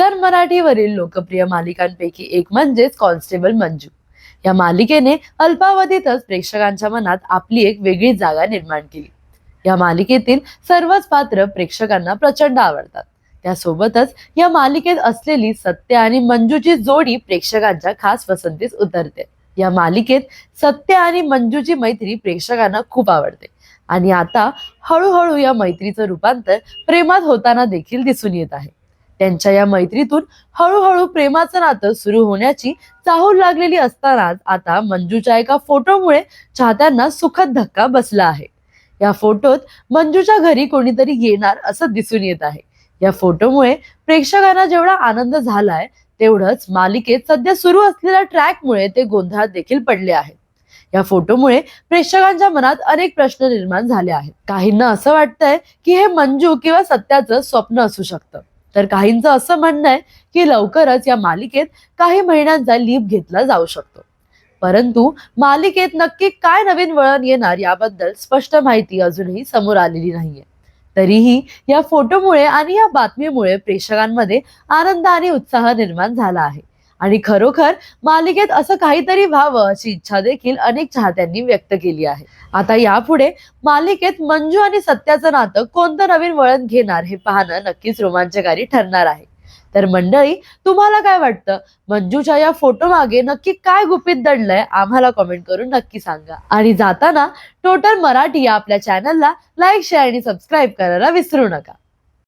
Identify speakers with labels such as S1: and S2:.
S1: Sir मराठीवरील लोकप्रिय मालिकांपैकी एक म्हणजेच कॉन्स्टेबल मंजू. या मालिकेने अल्पावधीतच प्रेक्षकांच्या मनात आपली एक वेगळी जागा निर्माण केली. या मालिकेतील सर्वच पात्र प्रेक्षकांना प्रचंड आवडतात. त्यासोबतच या मालिकेत असलेली सत्य आणि मंजूची जोडी प्रेक्षकांच्या खास पसंतीस उतरते. या मालिकेत सत्य आणि मंजूची मैत्री प्रेक्षकांना खूप आवडते. आणि आता हळूहळू या मैत्रीचं रूपांतर प्रेमात होताना देखील दिसून येत आहे. त्यांच्या या मैत्रीतून हळूहळू प्रेमाचं नातं सुरू होण्याची चाहूल लागलेली असतानाच आता मंजूच्या एका फोटोमुळे चाहत्यांना सुखद धक्का बसला आहे. या फोटोत मंजूच्या घरी कोणीतरी येणार असं दिसून येत आहे. या फोटोमुळे प्रेक्षकांना जेवढा आनंद झालाय तेवढंच मालिकेत सध्या सुरू असलेल्या ट्रॅकमुळे ते गोंधळात देखील पडले आहेत. या फोटोमुळे प्रेक्षकांच्या मनात अनेक प्रश्न निर्माण झाले आहेत. काहींना असं वाटतंय की हे मंजू किंवा सत्याचं स्वप्न असू शकतं. तर काहींचं असं म्हणणं आहे की लवकरच या मालिकेत काही महिन्यांचा लीप घेतला जाऊ शकतो. परंतु मालिकेत नक्की काय नवीन वळण येणार याबद्दल स्पष्ट माहिती अजूनही समोर आलेली नाहीये. तरीही या फोटोमुळे आणि या बातमीमुळे प्रेक्षकांमध्ये आनंद आणि उत्साह निर्माण झाला आहे. आणि खरोखर मालिकेत असं काहीतरी व्हावं अशी इच्छा देखील अनेक चाहत्यांनी व्यक्त केली आहे. आता यापुढे मालिकेत मंजू आणि सत्याचं नातं कोणतं नवीन वळण घेणार हे पाहणं नक्कीच रोमांचकारी ठरणार आहे. तर मंडळी तुम्हाला काय वाटतं? मंजूच्या या फोटो मागे नक्की काय गुपित दडलंय आम्हाला कमेंट करून नक्की सांगा. आणि जाताना टोटल मराठी या आपल्या चॅनलला लाईक शेअर आणि सबस्क्राईब करायला विसरू नका.